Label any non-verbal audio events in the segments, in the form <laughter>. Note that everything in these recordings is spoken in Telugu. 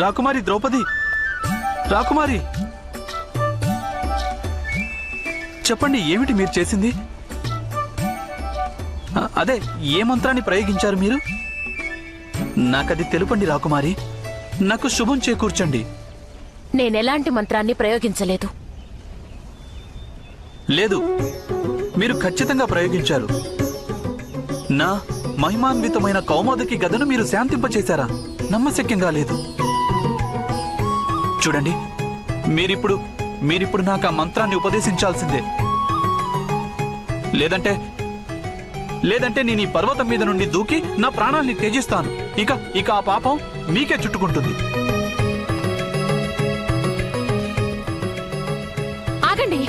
రాకుమారి ద్రౌపది. రాకుమారి. చెప్పండి ఏమిటి మీరు చేసింది? అదే ఏ మంత్రాన్ని ప్రయోగించారు మీరు? నాకది తెలుపండి రాకుమారి. నాకు శుభం చేకూర్చండి. నేనెలాంటి మంత్రాన్ని ప్రయోగించలేదు. లేదు మీరు ఖచ్చితంగా ప్రయోగించారు. నా మహిమాన్వితమైన కౌమోదకి గదను మీరు శాంతింపచేశారా? నమ్మశక్యంగా లేదు. చూడండి. మీరిప్పుడు మీరిప్పుడు నాకు ఆ మంత్రాన్ని ఉపదేశించాల్సిందే. లేదంటే లేదంటే నేను ఈ పర్వతం మీద నుండి దూకి నా ప్రాణాల్ని త్యజిస్తాను. ఇక ఇక ఆ పాపం మీకే చుట్టుకుంటుంది. ఆగండి.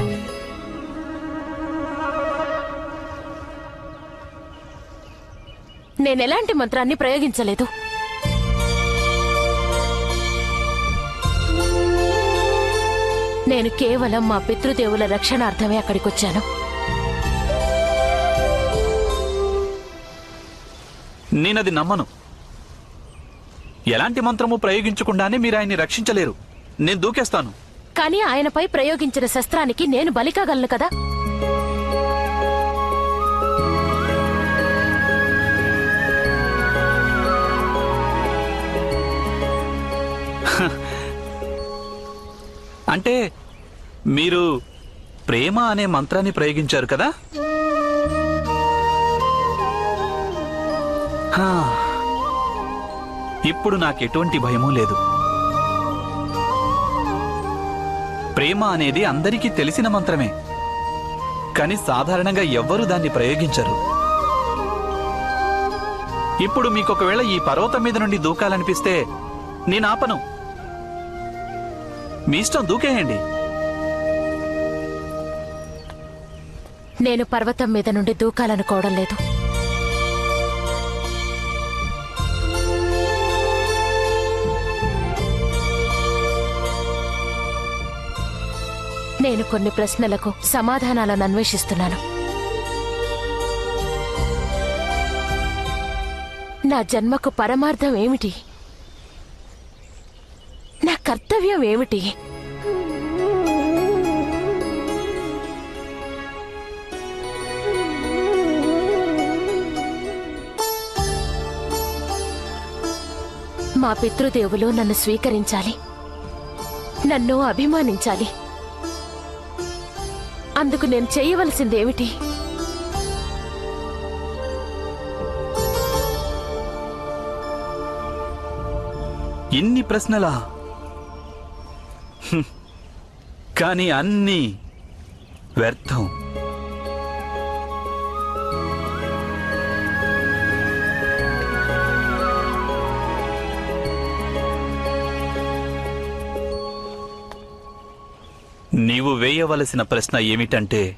నేనెలాంటి మంత్రాన్ని ప్రయోగించలేదు. నేను కేవలం మా పితృదేవుల రక్షణార్థమే అక్కడికొచ్చాను. నేనది నమ్మను. ఎలాంటి మంత్రము ప్రయోగించకుండానే మీరు ఆయన్ని రక్షించలేరు. నేను దూకేస్తాను. కానీ ఆయనపై ప్రయోగించిన శస్త్రానికి నేను బలికాగలను కదా? <laughs> అంటే మీరు ప్రేమ అనే మంత్రాన్ని ప్రయోగించారు కదా? ఇప్పుడు నాకు ఎటువంటి భయమూ లేదు. ప్రేమ అనేది అందరికీ తెలిసిన మంత్రమే. కానీ సాధారణంగా ఎవ్వరూ దాన్ని ప్రయోగించరు. ఇప్పుడు మీకు ఒకవేళ ఈ పర్వతం మీద నుండి దూకాలనిపిస్తే నేను ఆపను. మీ ఇష్టం దూకేయండి. నేను పర్వతం మీద నుండి దూకాలనుకోవడం లేదు. నేను కొన్ని ప్రశ్నలకు సమాధానాలను అన్వేషిస్తున్నాను. నా జన్మకు పరమార్థం ఏమిటి? కర్తవ్యం ఏమిటి? మా పితృదేవులు నన్ను స్వీకరించాలి. నన్ను అభిమానించాలి. అందుకు నేను చేయవలసిందేమిటి? ఇన్ని ప్రశ్నలా? కానీ అన్నీ వ్యర్థం. నీవు వేయవలసిన ప్రశ్న ఏమిటంటే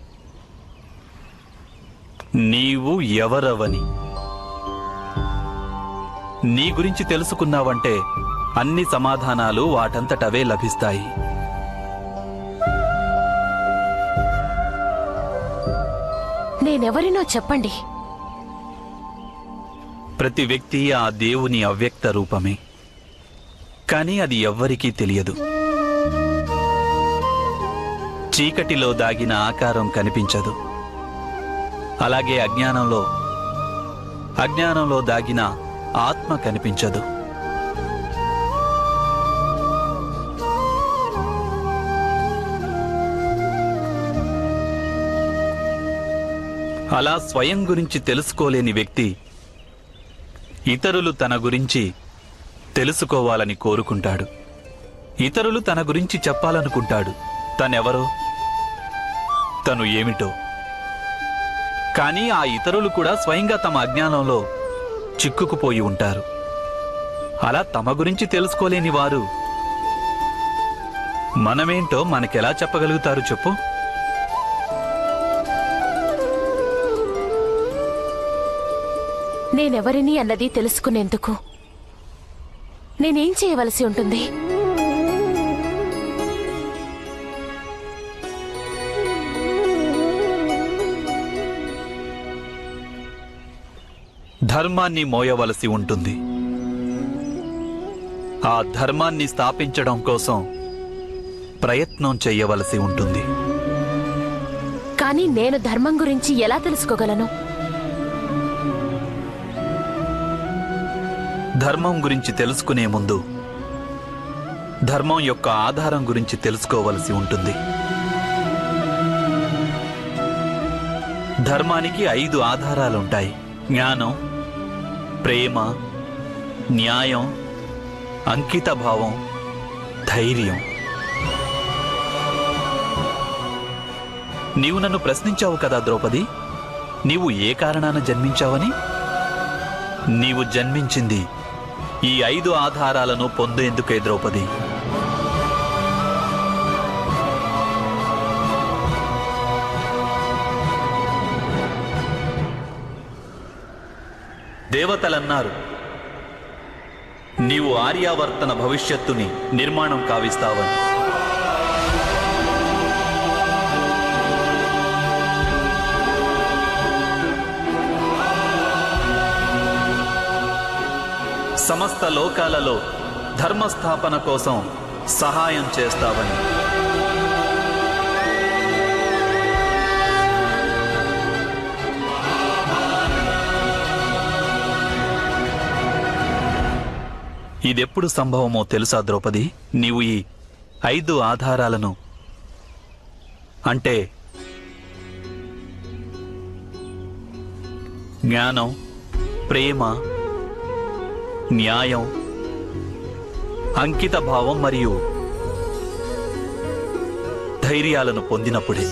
నీవు ఎవరవని. నీ గురించి తెలుసుకున్నావంటే అన్ని సమాధానాలు వాటంతటవే లభిస్తాయి. నేనెవరినో చెప్పండి. ప్రతి వ్యక్తి ఆ దేవుని అవ్యక్త రూపమే. కానీ అది ఎవ్వరికీ తెలియదు. చీకటిలో దాగిన ఆకారం కనిపించదు. అలాగే అజ్ఞానంలో అజ్ఞానంలో దాగిన ఆత్మ కనిపించదు. అలా స్వయం గురించి తెలుసుకోలేని వ్యక్తి ఇతరులు తన గురించి తెలుసుకోవాలని కోరుకుంటాడు. ఇతరులు తన గురించి చెప్పాలనుకుంటాడు. తనెవరో? తను ఏమిటో? కానీ ఆ ఇతరులు కూడా స్వయంగా తమ అజ్ఞానంలో చిక్కుకుపోయి ఉంటారు. అలా తమ గురించి తెలుసుకోలేని వారు మనమేంటో మనకెలా చెప్పగలుగుతారు చెప్పు? నేనెవరిని అన్నది తెలుసుకునేందుకు. నేనేం చేయవలసి ఉంటుంది? ధర్మాన్ని మోయవలసి ఉంటుంది. ఆ ధర్మాన్ని స్థాపించడం కోసం ప్రయత్నం చేయవలసి ఉంటుంది. కానీ నేను ధర్మం గురించి ఎలా తెలుసుకోగలను? ధర్మం గురించి తెలుసుకునే ముందు ధర్మం యొక్క ఆధారం గురించి తెలుసుకోవలసి ఉంటుంది. ధర్మానికి ఐదు ఆధారాలుంటాయి. జ్ఞానం ప్రేమ న్యాయం అంకిత భావం ధైర్యం. నీవు నన్ను ప్రశ్నించావు కదా ద్రౌపది? నీవు ఏ కారణాన జన్మించావని? నీవు జన్మించింది ఈ ఐదు ఆధారాలను పొందేందుకే ద్రౌపది దేవతలన్నారు నీవు ఆర్యావర్తన భవిష్యత్తుని నిర్మాణం కావిస్తావని. సమస్త లోకాలలో ధర్మస్థాపన కోసం సహాయం చేస్తావని. ఇదెప్పుడు సంభవమో తెలుసా ద్రౌపది? నీవు ఈ ఐదు ఆధారాలను అంటే జ్ఞానం ప్రేమ న్యాయం అంకిత భావం మరియు ధైర్యాలను పొందినప్పుడే